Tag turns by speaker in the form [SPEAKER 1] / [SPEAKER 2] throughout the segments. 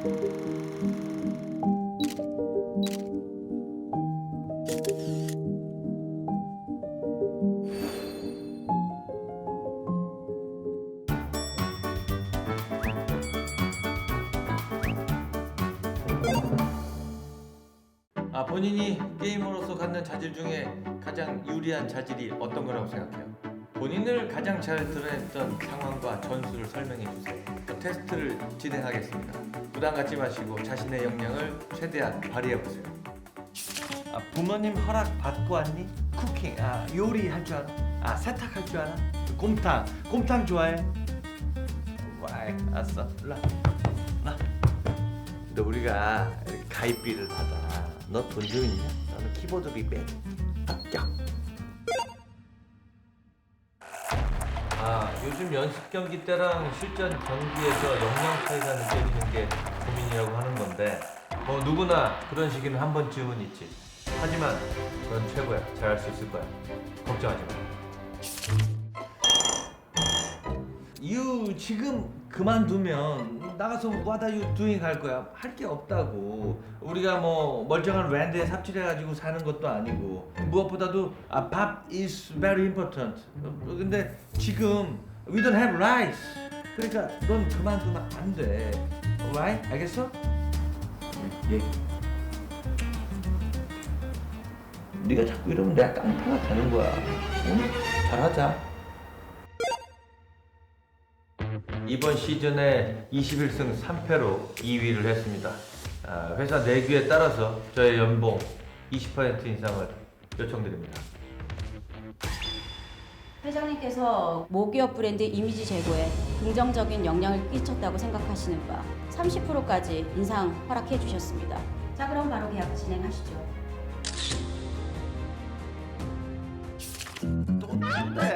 [SPEAKER 1] 아, 본인이 게임으로서 갖는 자질 중에 가장 유리한 자질이 어떤 거라고 생각해요? 본인을 가장 잘 드러냈던 상황과 전술을 설명해 주세요. 그 테스트를 진행하겠습니다. 부담 갖지 마시고 자신의 역량을 최대한 발휘해 보세요. 아, 부모님 허락 받고 왔니? 쿠킹, 아 요리 할 줄 알아? 아 세탁할 줄 알아? 곰탕, 곰탕 좋아해? 와이, 알았어. 일로 우리가 가입비를 받아. 너 돈 좀 있냐? 너는 키보드비 빼. 요즘 연습 경기 때랑 실전 경기에서 역량 차이가 느껴지는 게 고민이라고 하는 건데 뭐 누구나 그런 시기는 한 번쯤은 있지. 하지만 넌 최고야. 잘할 수 있을 거야. 걱정하지 마. 유 지금 그만두면 나가서 what are you doing 할 거야 할 게 없다고 우리가 뭐 멀쩡한 랜드에 삽질해 가지고 사는 것도 아니고 무엇보다도 아, 밥 is very important 근데 지금 we don't have rice 그러니까 넌 그만두면 안 돼 alright 알겠어? 예. 네가 자꾸 이러면 내가 깡패가 되는 거야 응? 잘하자 이번 시즌에 21승 3패로 2위를 했습니다. 아, 회사 내규에 따라서 저의 연봉 20% 인상을 요청드립니다.
[SPEAKER 2] 회장님께서 모기업 브랜드 이미지 제고에 긍정적인 영향을 끼쳤다고 생각하시는 바 30%까지 인상 허락해 주셨습니다. 자 그럼 바로 계약 진행하시죠.
[SPEAKER 1] 네.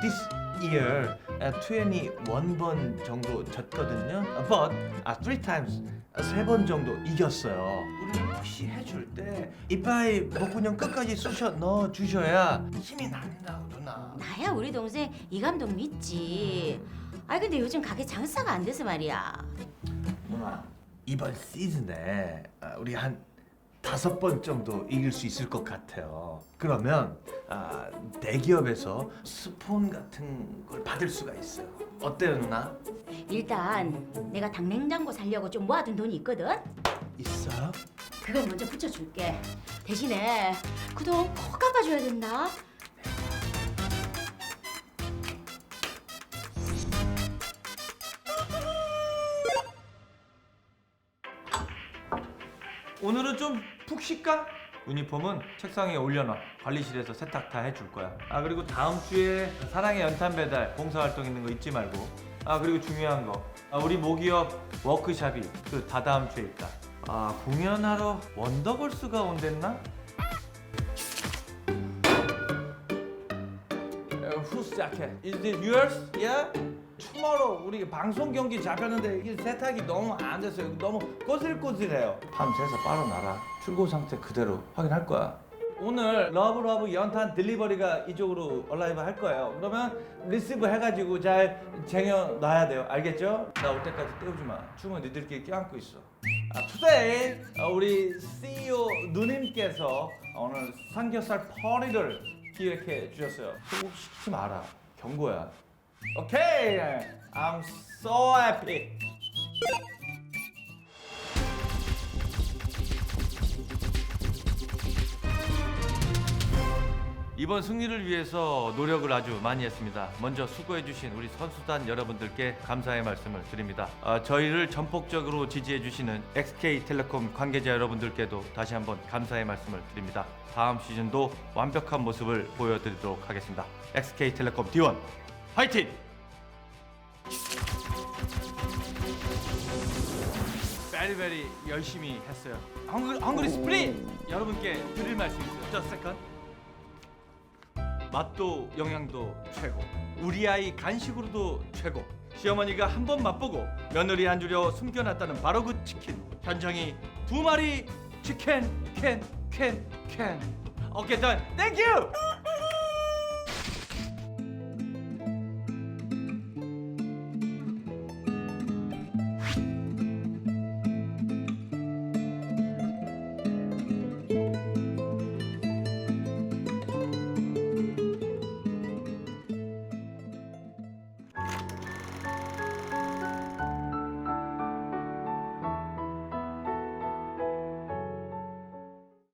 [SPEAKER 1] This year uh, 21번 정도 졌거든요. But uh, three times 세번 정도 이겼어요. 우리를 푸시해 줄 때 이빠이 목구녕 끝까지 쑤셔 넣어 주셔야 힘이 난다고 누나.
[SPEAKER 2] 나야 우리 동생 이 감독 믿지. 아 근데 요즘 가게 장사가 안 돼서 말이야.
[SPEAKER 1] 누나 이번 시즌에 아, 우리 한 다섯 번 정도 이길 수 있을 것 같아요. 그러면 아, 대기업에서 스폰 같은 걸 받을 수가 있어요. 어때요 누나?
[SPEAKER 2] 일단 내가 당냉장고 살려고 좀 모아둔 돈이 있거든.
[SPEAKER 1] 있어요?
[SPEAKER 2] 그걸 먼저 붙여줄게. 대신에 그 돈 꼭 갚아줘야 된다.
[SPEAKER 1] 오늘은 좀 푹 쉴까? 유니폼은 책상에 올려놔. 관리실에서 세탁 다 해줄 거야. 아 그리고 다음 주에 사랑의 연탄 배달 봉사활동 있는 거 잊지 말고. 아 그리고 중요한 거. 아, 우리 모기업 워크샵이 그 다다음 주에 있다. 아 공연하러 원더걸스가 온댔나? Jacket? Is it yours? Yeah? tomorrow 우리 방송 경기 잡혔는데 이게 세탁이 너무 안 됐어요. 너무 꼬질꼬질해요. 밤새서 빨아놔라. 출고 상태 그대로 확인할 거야. 오늘 러브러브 연탄 딜리버리가 이쪽으로 얼라이브 할 거예요. 그러면 리시브 해가지고 잘 쟁여놔야 돼요. 알겠죠? 나 올 때까지 때우지 마. 주문 니들끼리 껴안고 있어. 아, 투데이 어, 우리 CEO 누님께서 오늘 삼겹살 퍼리를 기획해 주셨어요. 소급시키지 마라. 경고야. 오케이. I'm so happy. 이번 승리를 위해서 노력을 아주 많이 했습니다. 먼저 수고해주신 우리 선수단 여러분들께 감사의 말씀을 드립니다. 아, 저희를 전폭적으로 지지해주시는 XK텔레콤 관계자 여러분들께도 다시 한번 감사의 말씀을 드립니다. 다음 시즌도 완벽한 모습을 보여드리도록 하겠습니다. XK텔레콤 D1 화이팅! 베리베리 열심히 했어요. 헝그리, 헝그리 스프릿! 여러분께 드릴 말씀이 있어요. Just a second. 맛도 영양도 최고 우리 아이 간식으로도 최고. 시어머니가 한 번 맛보고 며느리 한 줄여 숨겨놨다는 바로 그 치킨. 현정이 두 마리. 치킨 캔 캔캔. 오케이 전 땡큐